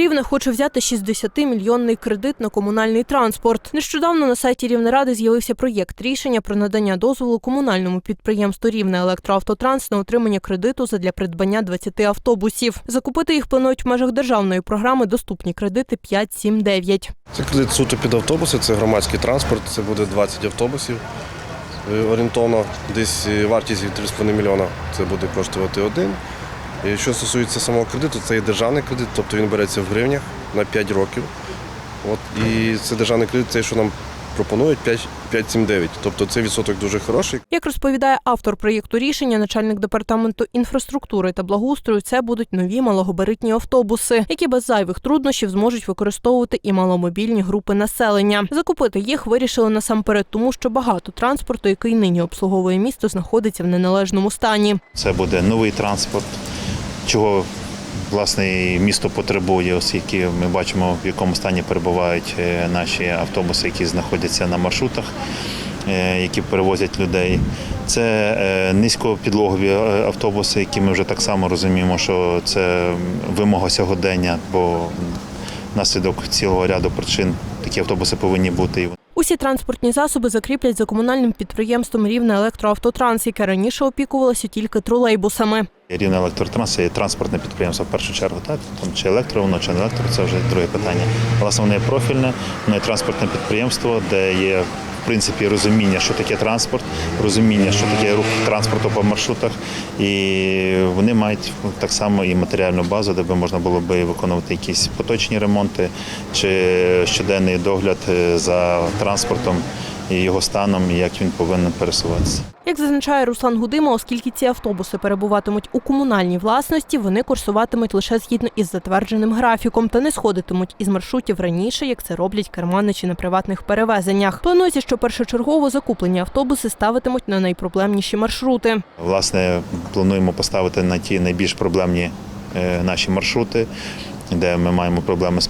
Рівне хоче взяти 60-мільйонний кредит на комунальний транспорт. Нещодавно на сайті Рівнеради з'явився проєкт рішення про надання дозволу комунальному підприємству Рівне електроавтотранс на отримання кредиту задля придбання 20 автобусів. Закупити їх планують в межах державної програми Доступні кредити 5-7-9». Це кредит суто під автобуси, це громадський транспорт, це буде 20 автобусів. Е, Орієнтовно десь е, вартість від 3,5 мільйона це буде коштувати один. І що стосується самого кредиту, це є державний кредит, тобто він береться в гривнях на 5 років. От, і це державний кредит, це що нам пропонують 5 5,79. Тобто цей відсоток дуже хороший. Як розповідає автор проєкту рішення, начальник департаменту інфраструктури та благоустрою, це будуть нові малогабаритні автобуси, які без зайвих труднощів зможуть використовувати і маломобільні групи населення. Закупити їх вирішили насамперед, тому що багато транспорту, який нині обслуговує місто, знаходиться в неналежному стані. Це буде новий транспорт, чого власне місто потребує, оскільки ми бачимо, в якому стані перебувають е, наші автобуси, які знаходяться на маршрутах, е, які перевозять людей. Це е, низькопідлогові автобуси, які ми вже так само розуміємо, що це вимога сьогодення, бо внаслідок цілого ряду причин такі автобуси повинні бути. Усі транспортні засоби закріплять за комунальним підприємством Рівне електроавтотранс, яке раніше опікувалося тільки тролейбусами. Рівне електротранс це транспортне підприємство в першу чергу, так там чи електро, воно чи не електро, це вже друге питання. Власне, воно є профільне, воно є транспортне підприємство, де є в принципі розуміння, що таке транспорт, розуміння, що таке рух транспорту по маршрутах, і вони мають так само і матеріальну базу, де би можна було би виконувати якісь поточні ремонти чи щоденний догляд е, за транспортом і його станом, і як він повинен пересуватися. Як зазначає Руслан Гудима, оскільки ці автобуси перебуватимуть у комунальній власності, вони курсуватимуть лише згідно із затвердженим графіком та не сходитимуть із маршрутів раніше, як це роблять керманичі на приватних перевезеннях. Планується, що першочергово закуплені автобуси ставитимуть на найпроблемніші маршрути. Власне, плануємо поставити на ті найбільш проблемні е, наші маршрути, де ми маємо проблеми з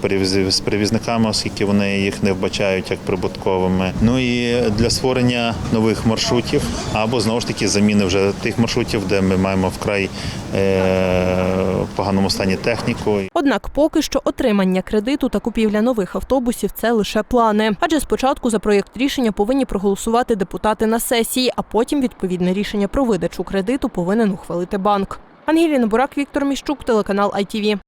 з перевізниками, оскільки вони їх не вбачають як прибутковими. Ну і для створення нових маршрутів або знову ж таки заміни вже тих маршрутів, де ми маємо вкрай е, поганому стані техніку. Однак поки що отримання кредиту та купівля нових автобусів це лише плани. Адже спочатку за проєкт рішення повинні проголосувати депутати на сесії, а потім відповідне рішення про видачу кредиту повинен ухвалити банк. Ангеліна Бурак, Віктор Міщук, телеканал ITV.